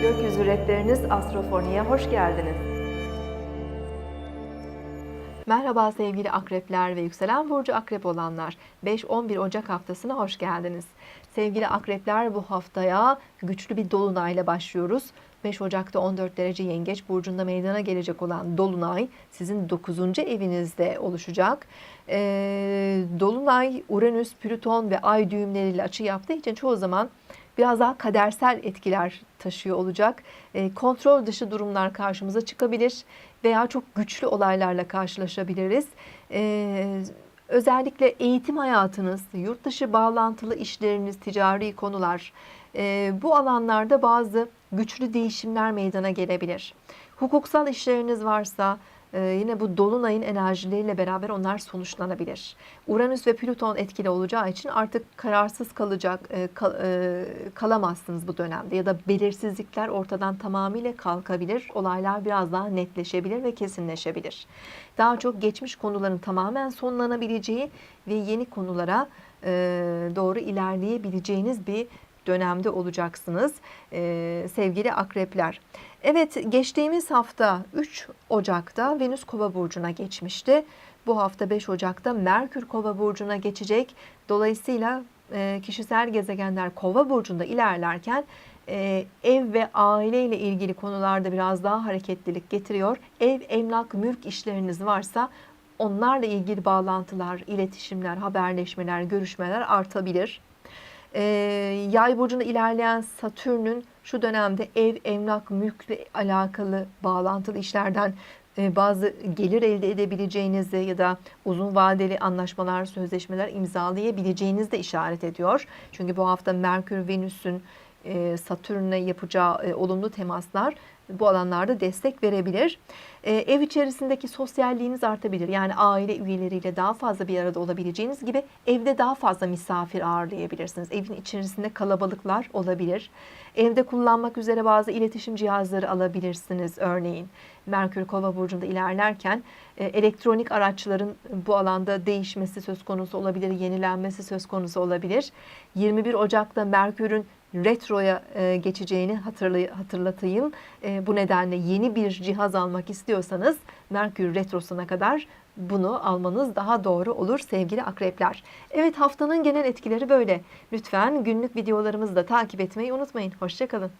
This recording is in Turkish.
akrepleriniz Astrofoni'ye hoş geldiniz. Merhaba sevgili akrepler ve yükselen burcu akrep olanlar. 5-11 Ocak haftasına hoş geldiniz. Sevgili akrepler bu haftaya güçlü bir dolunayla başlıyoruz. 5 Ocak'ta 14 derece yengeç burcunda meydana gelecek olan dolunay sizin 9. evinizde oluşacak. Ee, dolunay Uranüs, Plüton ve Ay düğümleriyle açı yaptığı için çoğu zaman biraz daha kadersel etkiler taşıyor olacak. E, kontrol dışı durumlar karşımıza çıkabilir veya çok güçlü olaylarla karşılaşabiliriz. E, özellikle eğitim hayatınız, yurt dışı bağlantılı işleriniz, ticari konular e, bu alanlarda bazı güçlü değişimler meydana gelebilir. Hukuksal işleriniz varsa ee, yine bu dolunayın enerjileriyle beraber onlar sonuçlanabilir. Uranüs ve Plüton etkili olacağı için artık kararsız kalacak e, kal, e, kalamazsınız bu dönemde ya da belirsizlikler ortadan tamamıyla kalkabilir. Olaylar biraz daha netleşebilir ve kesinleşebilir. Daha çok geçmiş konuların tamamen sonlanabileceği ve yeni konulara e, doğru ilerleyebileceğiniz bir dönemde olacaksınız ee, sevgili akrepler. Evet geçtiğimiz hafta 3 Ocak'ta Venüs Kova burcuna geçmişti. Bu hafta 5 Ocak'ta Merkür Kova burcuna geçecek. Dolayısıyla e, kişisel gezegenler Kova burcunda ilerlerken e, ev ve aile ile ilgili konularda biraz daha hareketlilik getiriyor. Ev, emlak, mülk işleriniz varsa onlarla ilgili bağlantılar, iletişimler, haberleşmeler, görüşmeler artabilir. E, yay burcunda ilerleyen Satürn'ün şu dönemde ev, emlak, mülkle alakalı bağlantılı işlerden e, bazı gelir elde edebileceğinizi ya da uzun vadeli anlaşmalar, sözleşmeler imzalayabileceğinizi de işaret ediyor. Çünkü bu hafta Merkür, Venüs'ün e, Satürn'e yapacağı e, olumlu temaslar bu alanlarda destek verebilir. Ev içerisindeki sosyalliğiniz artabilir. Yani aile üyeleriyle daha fazla bir arada olabileceğiniz gibi evde daha fazla misafir ağırlayabilirsiniz. Evin içerisinde kalabalıklar olabilir. Evde kullanmak üzere bazı iletişim cihazları alabilirsiniz örneğin. Merkür Kova burcunda ilerlerken elektronik araçların bu alanda değişmesi söz konusu olabilir, yenilenmesi söz konusu olabilir. 21 Ocak'ta Merkür'ün retroya geçeceğini hatırlatayım. Bu nedenle yeni bir cihaz almak istiyorsanız Merkür retrosuna kadar bunu almanız daha doğru olur sevgili akrepler. Evet haftanın genel etkileri böyle. Lütfen günlük videolarımızı da takip etmeyi unutmayın. Hoşçakalın.